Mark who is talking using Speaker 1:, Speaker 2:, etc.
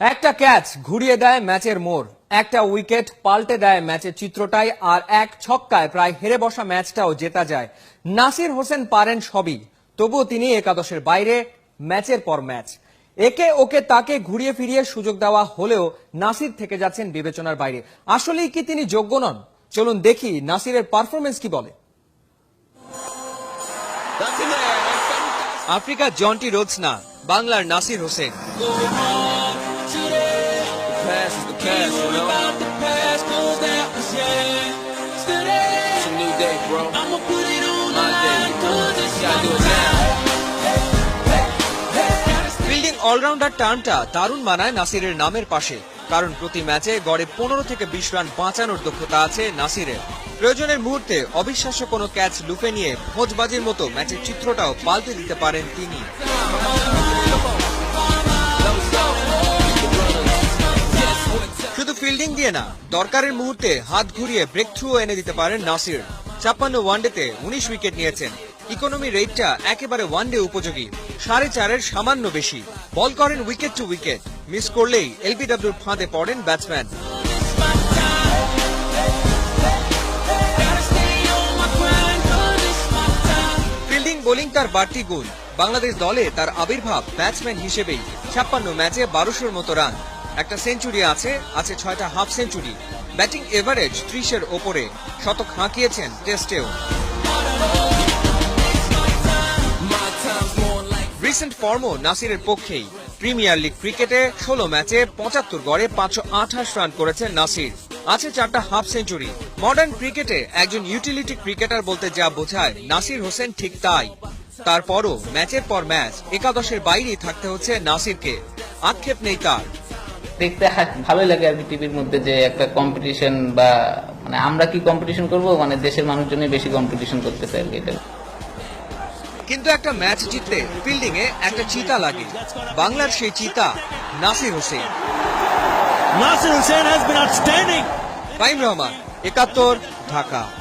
Speaker 1: একটা ক্যাচ ঘুরিয়ে দেয় ম্যাচের মোড় একটা উইকেট পাল্টে দেয় ম্যাচের চিত্রটাই আর এক ছক্কায় প্রায় হেরে বসা ম্যাচটাও জেতা যায়। নাসির হোসেন পারেন সবই তবুও তিনি একাদশের বাইরে ম্যাচের পর ম্যাচ। একে ওকে তাকে ঘুরিয়ে ফিরিয়ে সুযোগ দেওয়া হলেও নাসির থেকে যাচ্ছেন বিবেচনার বাইরে। আসলেই কি তিনি যোগ্য নন? চলুন দেখি নাসিরের পারফরমেন্স কি বলে। আফ্রিকা জন্টি রোডস না বাংলার Nasir Hossain.
Speaker 2: It's a new day, bro. My day. Gotta do it now.
Speaker 1: Fielding allrounder টার্নটা দারুণ মানায় নাসিরের নামের পাশে কারণ প্রতি ম্যাচে গড়ে পনেরো থেকে বিশ রান বাঁচানোর দক্ষতা আছে নাসিরের প্রয়োজনের মুহূর্তে অবিশ্বাস্য কোনো ক্যাচ লুফে নিয়ে ভোজবাজির মতো ম্যাচের চিত্রটাও পাল্টে দিতে পারেন তিনি শুধু ফিল্ডিং দিয়ে না দরকারের মুহূর্তে হাত ঘুরিয়ে ব্রেক থ্রু এনে দিতে পারেন নাসির ছাপ্পান্ন ওয়ানডেতে উনিশ উইকেট নিয়েছেন। ইকোনমি রেটটা একেবারে ওয়ানডে উপযোগী। সাড়ে চারের সামান্য বেশি। বল করেন উইকেট টু উইকেট। মিস করলেই এলবিডব্লিউর ফাঁদে পড়েন ব্যাটসম্যান। ফিল্ডিং, বোলিং তার বাড়তি গুণ। বাংলাদেশ দলে তার আবির্ভাব ব্যাটসম্যান হিসেবেই ছাপ্পান্ন ম্যাচে বারোশোর মতো রান। একটা সেঞ্চুরি আছে আছে ছয়টা হাফ সেঞ্চুরি। ব্যাটিং এভারেজ ত্রিশের ওপরে। শতক হাঁকিয়েছেন টেস্টেও। রিসেন্ট ফর্মও নাসিরের পক্ষেই। প্রিমিয়ার লিগ ক্রিকেটে ষোলো ম্যাচে পঁচাত্তর গড়ে পাঁচশো আঠাশ রান করেছেন নাসির। আছে চারটা হাফ সেঞ্চুরি। মডার্ন ক্রিকেটে একজন ইউটিলিটি ক্রিকেটার বলতে যা বোঝায়, নাসির হোসেন ঠিক তাই। তারপরও ম্যাচের পর ম্যাচ, একাদশের বাইরেই থাকতে হচ্ছে নাসিরকে। আক্ষেপ নেই তার।
Speaker 3: দেখতে ভালোই লাগে আর কি টিভির মধ্যে যে একটা কম্পিটিশন বা মানে আমরা কি কম্পিটিশন করব? মানে দেশের মানুষজনই বেশি কম্পিটিশন করতেছে আর কি এটা।
Speaker 1: কিন্তু একটা ম্যাচ জিততে ফিল্ডিং এ একটা চিতা লাগে। বাংলার সেই চিতা Nasir Hossain.
Speaker 4: Hussain has been outstanding.
Speaker 1: Faim Rahman একাত্তর ঢাকা।